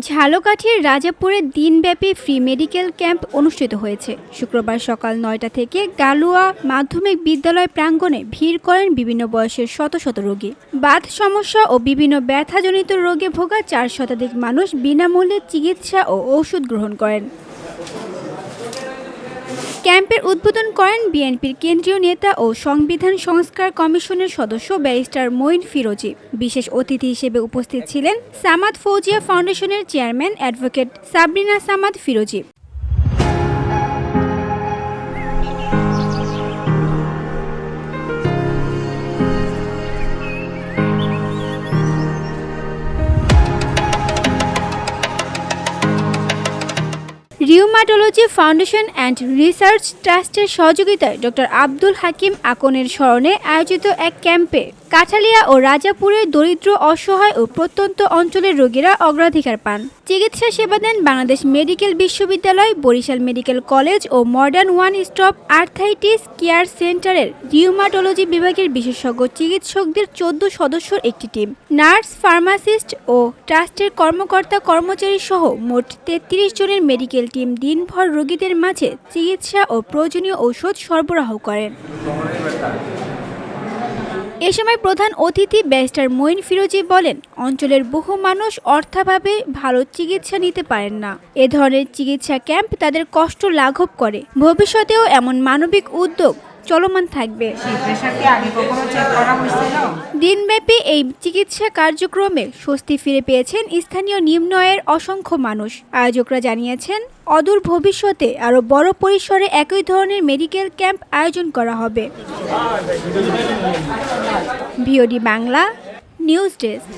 ঝালকাঠির রাজাপুরে দিনব্যাপী free medical camp অনুষ্ঠিত হয়েছে। শুক্রবার সকাল নয়টা থেকে গালুয়া মাধ্যমিক বিদ্যালয় প্রাঙ্গণে ভিড় করেন বিভিন্ন বয়সের শত শত রোগী। বাত সমস্যা ও বিভিন্ন ব্যথাজনিত রোগে ভোগা চার শতাধিক মানুষ বিনামূল্যে চিকিৎসা ও ওষুধ গ্রহণ করেন। ক্যাম্পের উদ্বোধন করেন বিএনপির কেন্দ্রীয় নেতা ও সংবিধান সংস্কার কমিশনের সদস্য ব্যারিস্টার মঈন ফিরোজি। বিশেষ অতিথি হিসেবে উপস্থিত ছিলেন সামাদ ফৌজিয়া ফাউন্ডেশনের chairman advocate Sabrina Samad Firoji. Rheumatology foundation and research ট্রাস্টের সহযোগিতায় ডক্টর আব্দুল হাকিম আকনের স্মরণে আয়োজিত এক ক্যাম্পে কাঠালিয়া ও রাজাপুরের দরিদ্র, অসহায় ও প্রত্যন্ত অঞ্চলের রোগীরা অগ্রাধিকার পান। চিকিৎসা সেবা দেন বাংলাদেশ মেডিকেল বিশ্ববিদ্যালয়, বরিশাল মেডিকেল কলেজ ও modern one stop arthritis care সেন্টারের রিউমাটোলজি বিভাগের বিশেষজ্ঞ চিকিৎসকদের চোদ্দ সদস্যর একটি টিম। নার্স, ফার্মাসিস্ট ও ট্রাস্টের কর্মকর্তা কর্মচারী সহ মোট তেত্রিশ জনের মেডিকেল টিম দিনভর রোগীদের মাঝে চিকিৎসা ও প্রয়োজনীয় ঔষধ সরবরাহ করেন। এ সময় প্রধান অতিথি ব্যারিস্টার মঈন ফিরোজি বলেন, অঞ্চলের বহু মানুষ অর্থাভাবে ভালো চিকিৎসা নিতে পারেন না। এ ধরনের চিকিৎসা ক্যাম্প তাদের কষ্ট লাঘব করে। ভবিষ্যতেও এমন মানবিক উদ্যোগ চলমান থাকবে। দিনব্যাপী এই চিকিৎসা কার্যক্রমে স্বস্তি ফিরে পেয়েছেন স্থানীয় নিম্ন আয়ের অসংখ্য মানুষ। আয়োজকরা জানিয়েছেন অদূর ভবিষ্যতে আরও বড় পরিসরে একই ধরনের মেডিকেল ক্যাম্প আয়োজন করা হবে। VOD Bangla news desk.